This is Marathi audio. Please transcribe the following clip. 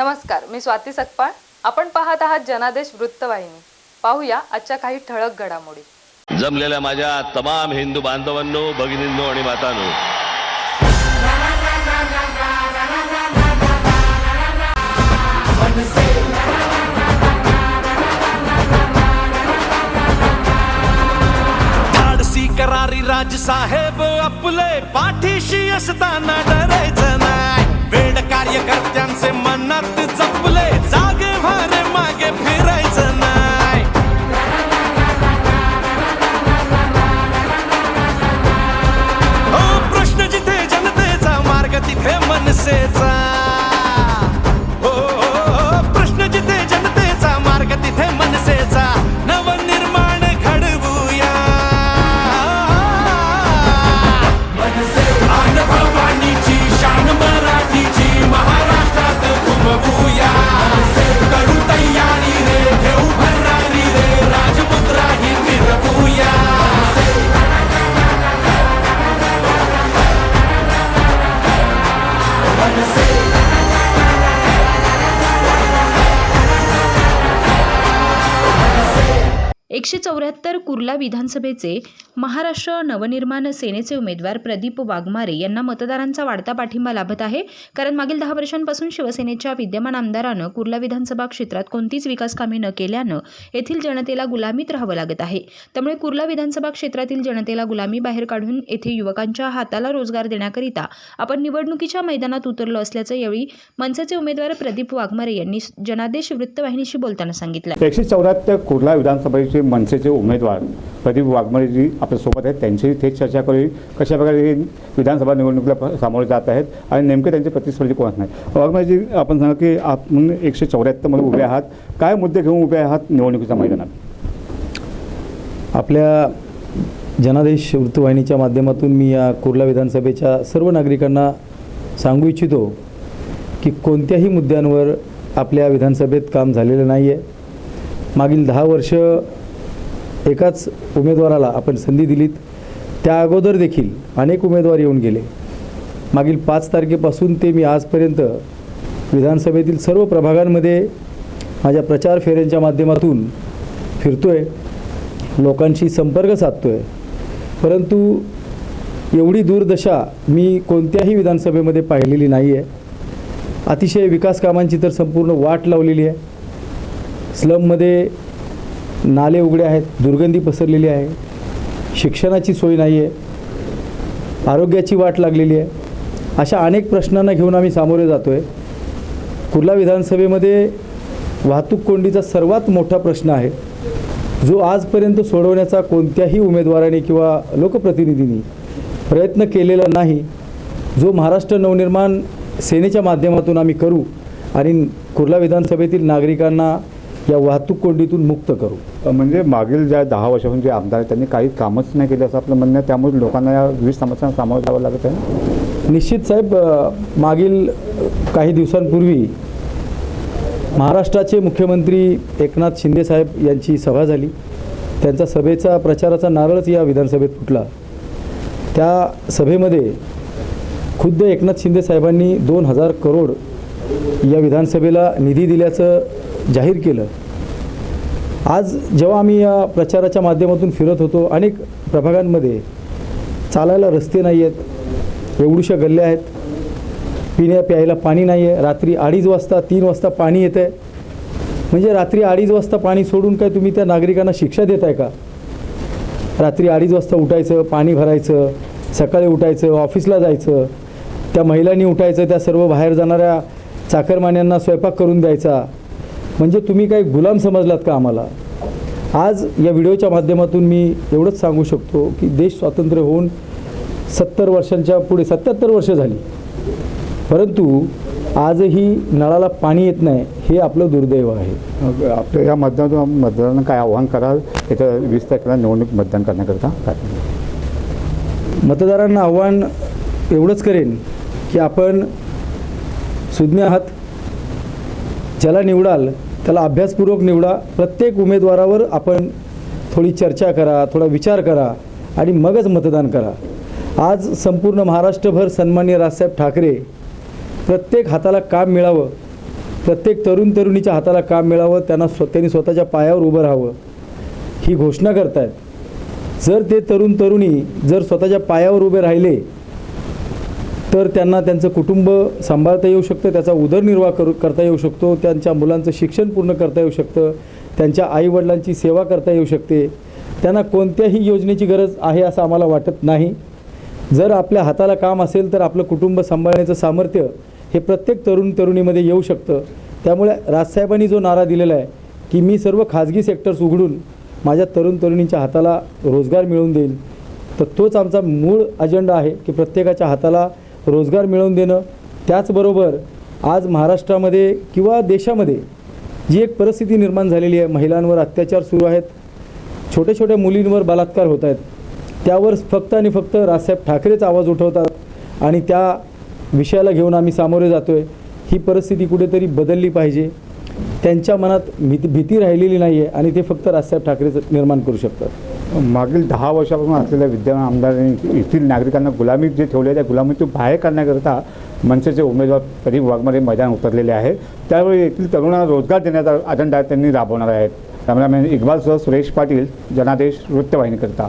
नमस्कार मी स्वाती सकपाळ. आपण पाहत आहात जनादेश वृत्तवाहिनी. पाहूया आजच्या काही ठळक घडामोडी. जमलेल्या माझ्या तमाम हिंदू बांधवांनो भगिनींनो आणि मातांनो. धाडसी करारी राजसाहेब आपले पाठीशी असताना डरायचं नाही. वेड कार्यकर्त्यांचे मनात जपले जागे भारे मागे फिरायचं. एकशे चौऱ्याहत्तर कुर्ला विधानसभेचे महाराष्ट्र नवनिर्माण सेनेचे उमेदवार प्रदीप वाघमारे यांना मतदारांचा वाढता पाठिंबा लाभत आहे. कारण मागील दहा वर्षांपासून शिवसेनेच्या विद्यमान आमदारानं कुर्ला विधानसभा क्षेत्रात कोणतीच विकास कामे न केल्यानं येथील जनतेला गुलामीत राहावं लागत आहे. त्यामुळे कुर्ला विधानसभा क्षेत्रातील जनतेला गुलामी बाहेर काढून येथे युवकांच्या हाताला रोजगार देण्याकरिता आपण निवडणुकीच्या मैदानात उतरलो असल्याचं यावेळी मनसेचे उमेदवार प्रदीप वाघमारे यांनी जनादेश वृत्तवाहिनीशी बोलताना सांगितलं. एकशे चौऱ्याहत्तर कुर्ला विधानसभेचे मनसेचे उमेदवार प्रदीप वाघमारेजी आपल्यासोबत आहेत. त्यांची थेट चर्चा करू कशा प्रकारे हे विधानसभा निवडणुकीला सामोरे जात आहेत आणि नेमके त्यांचे प्रतिस्पर्धी कोण नाही वाघमारेजी आपण सांगा की आपण एकशे चौऱ्याहत्तरमध्ये उभे आहात. काय मुद्दे घेऊन उभे आहात निवडणुकीच्या मैदानात? आपल्या जनादेश वृत्तवाहिनीच्या माध्यमातून मी या कुर्ला विधानसभेच्या सर्व नागरिकांना सांगू इच्छितो की कोणत्याही मुद्द्यांवर आपल्या विधानसभेत काम झालेलं नाही आहे मागील दहा वर्ष एकाच उमेदवाराला आपण संधी दिलीत. त्या अगोदर देखील अनेक उमेदवार येऊन गेले. मागील पाच तारखेपासून ते मी आजपर्यंत विधानसभेतील सर्व प्रभागांमध्ये माझ्या प्रचार फेऱ्यांच्या माध्यमातून फिरतो आहे लोकांशी संपर्क साधतो आहे परंतु एवढी दूरदशा मी कोणत्याही विधानसभेमध्ये पाहिलेली नाही आहे अतिशय विकास कामांची तर संपूर्ण वाट लावलेली आहे. स्लममध्ये नाले उघडे आहेत दुर्गंधी पसरलेली आहे. शिक्षणाची सोय नाही आहे आरोग्याची वाट लागलेली आहे. अशा अनेक प्रश्नांना घेऊन आम्ही सामोरे जातो आहे कुर्ला विधानसभेमध्ये वाहतूक कोंडीचा सर्वात मोठा प्रश्न आहे. जो आजपर्यंत सोडवण्याचा कोणत्याही उमेदवाराने किंवा लोकप्रतिनिधींनी प्रयत्न केलेला नाही जो महाराष्ट्र नवनिर्माण सेनेच्या माध्यमातून आम्ही करू आणि कुर्ला विधानसभेतील नागरिकांना या वाहतूक कोंडीतून मुक्त करू. म्हणजे मागील ज्या दहा वर्षापासून जे आमदार आहेत त्यांनी काही कामच नाही केलं असं आपलं म्हणणं आहे. त्यामुळे लोकांना या विविध समस्यांना सामोरं जावं लागत आहे निश्चित साहेब मागील काही दिवसांपूर्वी महाराष्ट्राचे मुख्यमंत्री एकनाथ शिंदे साहेब यांची सभा झाली. त्यांचा सभेचा प्रचाराचा नारळच या विधानसभेत फुटला. त्या सभेमध्ये खुद्द एकनाथ शिंदे साहेबांनी दोन हजार करोड या विधानसभेला निधी दिल्याचं जाहीर केलं. आज जेव्हा आम्ही या प्रचाराच्या माध्यमातून फिरत होतो अनेक प्रभागांमध्ये चालायला रस्ते नाही आहेत एवढूशा गल्ल्या आहेत पिण्या प्यायला पाणी नाही आहे रात्री अडीच वाजता तीन वाजता पाणी येतं आहे म्हणजे रात्री अडीच वाजता पाणी सोडून काय तुम्ही त्या नागरिकांना शिक्षा देत आहे का? रात्री अडीच वाजता उठायचं पाणी भरायचं सकाळी उठायचं ऑफिसला जायचं त्या महिलांनी उठायचं त्या सर्व बाहेर जाणाऱ्या चाकरमान्यांना स्वयंपाक करून द्यायचा म्हणजे तुम्ही काही गुलाम समजलात का आम्हाला? आज या व्हिडिओच्या माध्यमातून मी एवढंच सांगू शकतो की देश स्वातंत्र्य होऊन सत्तर वर्षांच्या पुढे सत्याहत्तर वर्ष झाली. परंतु आजही नळाला पाणी येत नाही हे आपलं दुर्दैव आहे. आपल्या या मतदानातून मतदारांना काय आव्हान कराल? येत्या वीस तारखेला निवडणूक मतदान करण्याकरता काय? मतदारांना आव्हान एवढंच करेन की आपण सुज्ञ आहात ज्याला निवडाल त्याला अभ्यासपूर्वक निवडा. प्रत्येक उमेदवारावर आपण थोडी चर्चा करा थोडा विचार करा आणि मगच मतदान करा. आज संपूर्ण महाराष्ट्रभर सन्मान्य राजसाहेब ठाकरे प्रत्येक हाताला काम मिळावं. प्रत्येक तरुण तरुणीच्या हाताला काम मिळावं. त्यांना स्व त्यांनी स्वतःच्या पायावर उभं राहावं. ही घोषणा करतायत. जर ते तरुण तरुणी जर स्वतःच्या पायावर उभे राहिले तर त्यांना त्यांचं कुटुंब सांभाळता येऊ शकतं त्याचा उदरनिर्वाह करू करता येऊ शकतो त्यांच्या मुलांचं शिक्षण पूर्ण करता येऊ शकतं त्यांच्या आईवडिलांची सेवा करता येऊ शकते. त्यांना कोणत्याही योजनेची गरज आहे असं आम्हाला वाटत नाही. जर आपल्या हाताला काम असेल तर आपलं कुटुंब सांभाळण्याचं सामर्थ्य हे प्रत्येक तरुण तरुणीमध्ये येऊ शकतं. त्यामुळे राजसाहेबांनी जो नारा दिलेला आहे की मी सर्व खाजगी सेक्टर्स उघडून माझ्या तरुण तरुणींच्या हाताला रोजगार मिळवून देईन तर तोच आमचा मूळ अजेंडा आहे की प्रत्येकाच्या हाताला रोजगार मिळवून देणं. त्याचबरोबर आज महाराष्ट्रामध्ये किंवा देशामध्ये जी एक परिस्थिती निर्माण झालेली आहे महिलांवर अत्याचार सुरू आहेत छोट्या छोट्या मुलींवर बलात्कार होत आहेत त्यावर फक्त आणि फक्त राजसाहेब ठाकरेच आवाज उठवतात आणि त्या विषयाला घेऊन आम्ही सामोरे जातो आहे ही परिस्थिती कुठेतरी बदलली पाहिजे. त्यांच्या मनात भीती भीती राहिलेली नाही आहे आणि ते फक्त राजसाहेब ठाकरेच निर्माण करू शकतात. मागील दहा वर्षापासून असलेल्या विद्यमान आमदारांनी येथील नागरिकांना गुलामीत जे ठेवले त्या गुलामीतून बाहेर काढण्याकरता मनसेचे उमेदवार प्रदीप वाघमारे मैदान उतरलेले आहेत त्यावेळी येथील तरुणांना रोजगार देण्याचा अजंडा त्यांनी राबवणार आहेत. कॅमेरामॅन इक्बालसह सुरेश पाटील जनादेश वृत्तवाहिनीकरता.